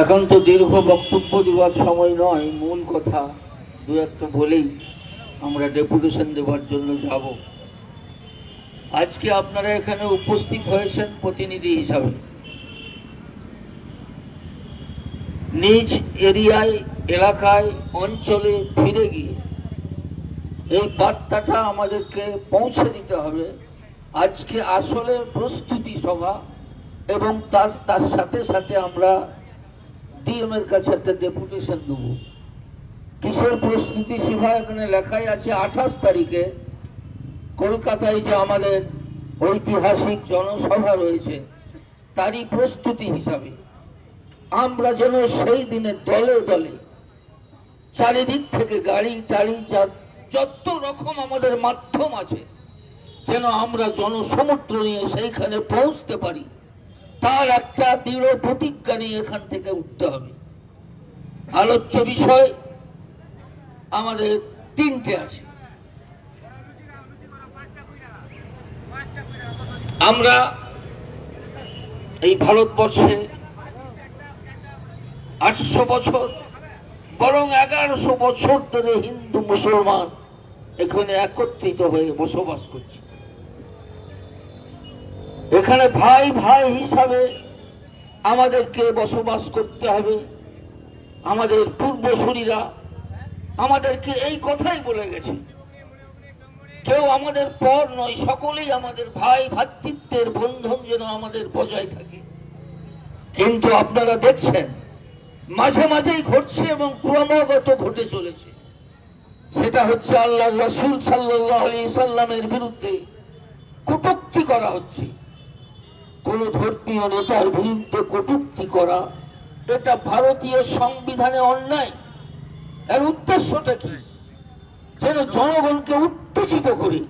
এখন তো দীর্ঘ বক্তব্য দেওয়ার সময় নয়, মূল কথা দু একটা বলেই আমরা ডেপুটেশন দেওয়ার জন্য যাব। আজকে আপনারা এখানে উপস্থিত হয়েছেন প্রতিনিধি হিসাবে। নিজ এরিয়ায়, এলাকায়, অঞ্চলে ফিরে গিয়ে এই বার্তাটা আমাদেরকে পৌঁছে দিতে হবে। আজকে আসলে প্রস্তুতি সভা এবং তার তার সাথে সাথে আমরা ডিএম এর কাছে একটা ডেপুটেশন দেবো। কিসের প্রস্তুতি সভা এখানে লেখাই আছে আঠাশ তারিখে। কলকাতায় যে আমাদের ঐতিহাসিক জনসভা রয়েছে, তারই প্রস্তুতি হিসাবে আমরা যেন সেই দিনে দলে দলে চারিদিক থেকে গাড়ি, টাড়ি যত রকম আমাদের মাধ্যম আছে, যেন আমরা জনসমুদ্র নিয়ে সেইখানে পৌঁছতে পারি। তার একটা দৃঢ় প্রতিজ্ঞা নিয়ে এখান থেকে উঠতে হবে। আলোচ্য বিষয় আমাদের তিনটে আছে। আমরা এই ভারতবর্ষে আটশো বছর বরং এগারোশো বছর ধরে হিন্দু মুসলমান এখানে একত্রিত হয়ে বসবাস করছে। এখানে ভাই ভাই হিসাবে আমাদেরকে বসবাস করতে হবে। আমাদের পূর্বসূরীরা আমাদেরকে এই কথাই বলে গেছে। কেউ আমাদের পর নয়, সকলেই আমাদের ভাই ভাতৃত্বের বন্ধন যেন আমাদের বজায় থাকে। কিন্তু আপনারা দেখছেন, মাঝে মাঝেই ঘটছে এবং ক্রমাগত ঘটে চলেছে। সেটা হচ্ছে আল্লাহ রসুল সাল্লাহ সাল্লামের বিরুদ্ধে কটুক্তি করা হচ্ছে। কোন ধর্মীয় নেতার বিরুদ্ধে কটুক্তি করা, এটা ভারতীয় সংবিধানে অন্যায়। এর উদ্দেশ্যটা কি? যেন জনগণকে উত্তেজিত করে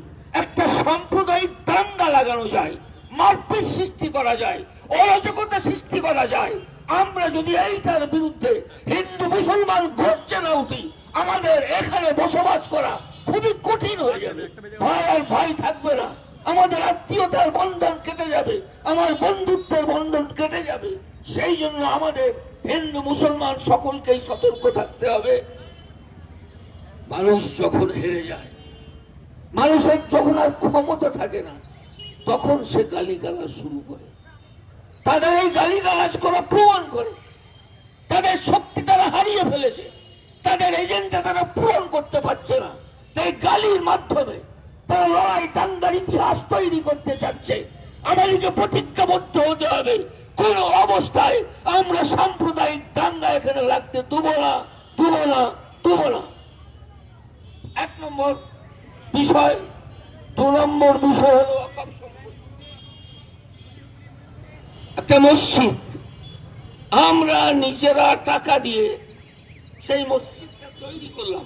একটা সাম্প্রদায়িক দাঙ্গা লাগানো যায়, মারপিট সৃষ্টি করা যায়, অরাজকতা সৃষ্টি করা যায়। আমরা যদি এইটার বিরুদ্ধে হিন্দু, মুসলমান ঘটছে না উঠি, আমাদের এখানে বসবাস করা খুবই কঠিন হয়ে যাবে। ভাই আর ভাই থাকবে না। আমাদের আত্মীয়তার বন্ধন কেটে যাবে। আমার বন্ধুত্বের বন্ধন কেটে যাবে। সেই জন্য আমাদের হিন্দু মুসলমান সকলকেই সতর্ক থাকতে হবে। মানুষ যখন হেরে যায়, মানুষের যখন আর ক্ষমতা থাকে না, তখন সে গালিগালাজ শুরু করে। তাদের এই গালিগালাজ করা প্রমাণ করে। তাদের শক্তি তারা হারিয়ে ফেলেছে। তাদের এজেন্ডা তারা পূরণ করতে পারছে না। তাই গালির মাধ্যমে তারা লড়াই, দাঙ্গার ইতিহাস তৈরি করতে চাচ্ছে। আমাদেরকে প্রতিজ্ঞাবদ্ধ হতে হবে। কোন অবস্থায় আমরা সাম্প্রদায়িক দাঙ্গা এখানে লাগতে দেবো না দেবো না দেবো না। এক নম্বর বিষয়, দু নম্বর বিষয় হলো। একটা মসজিদ, আমরা নিজেরা টাকা দিয়ে সেই মসজিদটা তৈরি করলাম।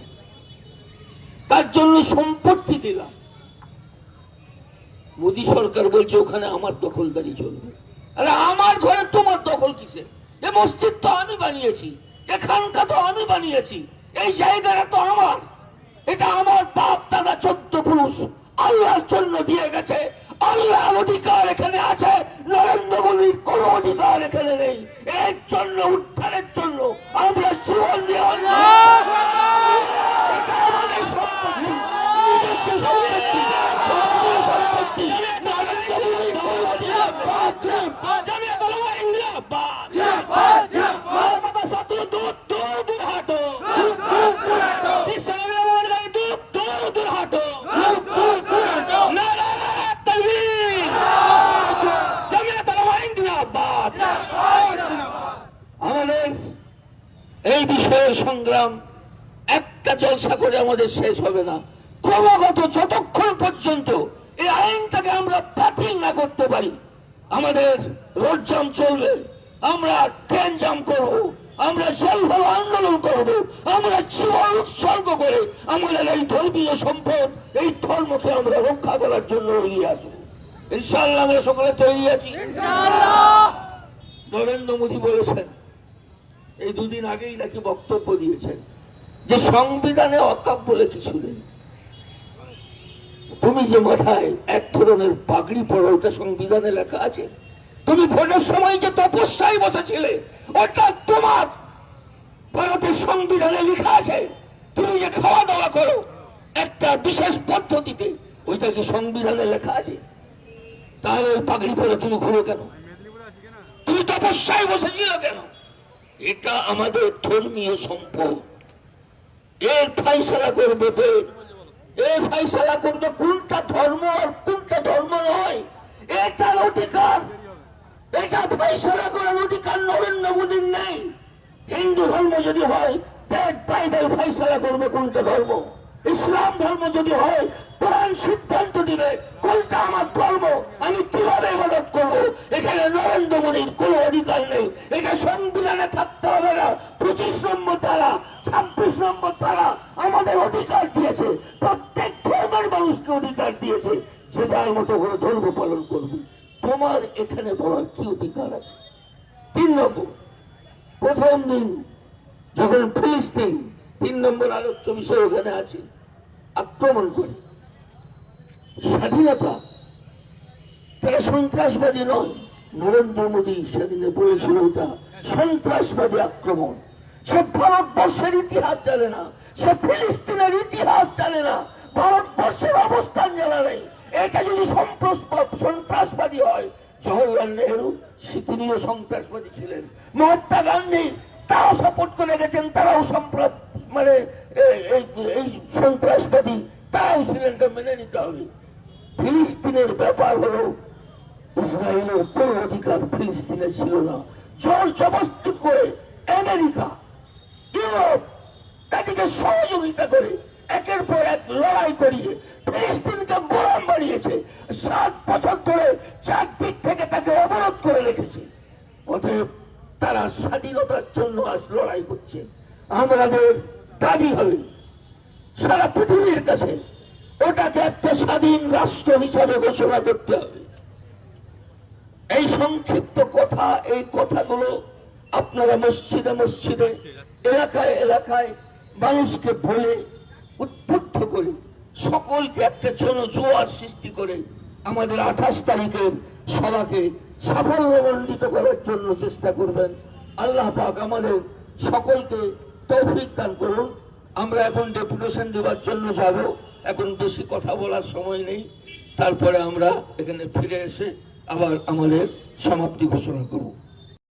তার জন্য সম্পত্তি দিলাম। মোদী সরকার বলছে, ওখানে আমার দখলদারি চলবে। আরে, আমার ঘরে তোমার দখল কিসে এ মসজিদ তো আমি বানিয়েছি এখানটা তো আমি বানিয়েছি, এই জায়গাটা তো আমার। এটা আমার বাপ, দাদা, চোদ্দ পুরুষ আল্লাহর জন্য দিয়ে গেছে। আল্লাহর অধিকার এখানে আছে, নরেন্দ্র মোদীর কোন অধিকার এখানে নেই। এর জন্য জন্য আমরা জীবন দিয়ে এটা আমাদের সম্পত্তি নিজস্ব সম্পত্তি ধর্মীয় সম্পত্তি নরেন্দ্র মোদীর কোন অধিকার নেই। জামিয়া বলব ইন্দিরাবাদ। মানবতা সত্ত্বেও দূর দূর দূর হাঁটো। ইসলামের মর্যাদায় দূর দূর দূর হাঁটো। নারায়ে তাকবীর। জামিয়া বলব ইন্দিরাবাদ। আমাদের বিষয়ের সংগ্রাম একটা জলসা করে আমাদের শেষ হবে না। ক্রমাগত যতক্ষণ পর্যন্ত এই আইনটাকে আমরা বাতিল না করতে পারি আমাদের রোড জাম চলবে আমরা ট্রেন জাম করব আমরা জলভাবে আন্দোলন করব আমরা জীবন উৎসর্গ করে আমাদের এই ধর্মীয় সম্পদ এই ধর্মকে আমরা রক্ষা করার জন্য এগিয়ে আসব। ইনশাআল্লাহ আমরা সকলে তৈরি আছি। নরেন্দ্র মোদী বলেছেন এই দুদিন আগেই নাকি বক্তব্য দিয়েছেন যে সংবিধানে অকাপ বলে কিছু নেই। তুমি যে মাথায় এক ধরনের পাগড়ি পরো, ওটা সংবিধানে লেখা আছে। তুমি ভোটের সময় যে তপস্যায় বসেছিলে, অর্থাৎ তোমার ভারতের সংবিধানে লেখা আছে, তুমি যে খাওয়া দাওয়া করো, একটা বিশেষ পদ্ধতিতে, ওইটা কি সংবিধানে লেখা আছে? তাহলে ওই পাগড়ি পরে তুমি ঘুরো কেন? তুমি তপস্যায় বসেছিল কেন? এটা আমাদের ধর্মীয় সম্পদ। এর ফাইসলা করবে এর ফাইসলা করবে কোনটা ধর্ম আর কোনটা ধর্ম নয়? এটার অধিকার। এটা ফাইসলা করার অধিকার নরেন্দ্র মোদীর নেই। হিন্দু ধর্ম যদি হয় বেদ বাইবেল ফাইসলা করবে কোনটা ধর্ম? ইসলাম ধর্ম যদি হয়, কোরআন সিদ্ধান্ত দিবে, কোনটা আমার ধর্ম? আমি এখানে নরেন্দ্র মোদীর কোনো অধিকার নেই। এটা সংবিধানে থাকতে হবে না। পঁচিশ নম্বর তারা, ছাব্বিশ নম্বর তারা আমাদের অধিকার দিয়েছে। প্রত্যেক ধর্মের মানুষকে অধিকার দিয়েছে। যে যার মতো করে ধর্ম পালন করবে। তোমার এখানে বলার কি অধিকার আছে? তিন নম্বর, প্রথম দিন যখন ফিলিস্তিন, তিন নম্বর আলোচ্য বিষয় ওখানে আছে, আক্রমণ করে। স্বাধীনতা তারা সন্ত্রাসবাদী নয়। নরেন্দ্র মোদী সেদিনে বলেছিল ওটা সন্ত্রাসবাদী আক্রমণ। সে ভারতবর্ষের ইতিহাস জানে না, সে ফিলিস্তিনের ইতিহাস জানে না, ভারতবর্ষের অবস্থান জানা নেই। এটা যদি সন্ত্রাসবাদী হয়, জওহরলাল নেহরু তিনিও সন্ত্রাসবাদী ছিলেন। মহাত্মা গান্ধী তাও সাপোর্ট করে গেছেন, তারাও মানে এই সন্ত্রাসবাদী তারাও ছিলেন মেনে নিতে হবে। ফিলিস্তিনের ব্যাপার হলো ইসরায়েলের কোন অধিকার ফিলিস্তিনের ছিল না। জোর জবস্তি করে আমেরিকা, ইউরোপ তাদেরকে সহযোগিতা করে একের পর এক লড়াই করিয়ে ফিলিস্তিনকে গোলাম বানিয়েছে। সাত বছর ধরে চারদিক থেকে তাকে অবরোধ করে রেখেছে। অতএব তারা স্বাধীনতার জন্য আজ লড়াই করছে। আমাদের দাবি হবে, সারা পৃথিবীর কাছে ওটাকে একটা স্বাধীন রাষ্ট্র হিসাবে ঘোষণা করতে হবে। এই সংক্ষিপ্ত কথা, এই কথাগুলো আপনারা মসজিদে মসজিদে, এলাকায় এলাকায় মানুষকে বলে উদ্বুদ্ধ করে সকলকে একটা জন জোয়ার সৃষ্টি করে আমাদের আঠাশ তারিখের সভাকে সাফল্যমণ্ডিত করার জন্য চেষ্টা করবেন। আল্লাহ পাক আমাদের সকলকে তৌফিক দান করুন। আমরা এখন ডেপুটেশন দেওয়ার জন্য যাব। এখন বেশি কথা বলার সময় নেই। তারপরে আমরা এখানে ফিরে এসে আবার আমাদের সমাপ্তি ঘোষণা করব।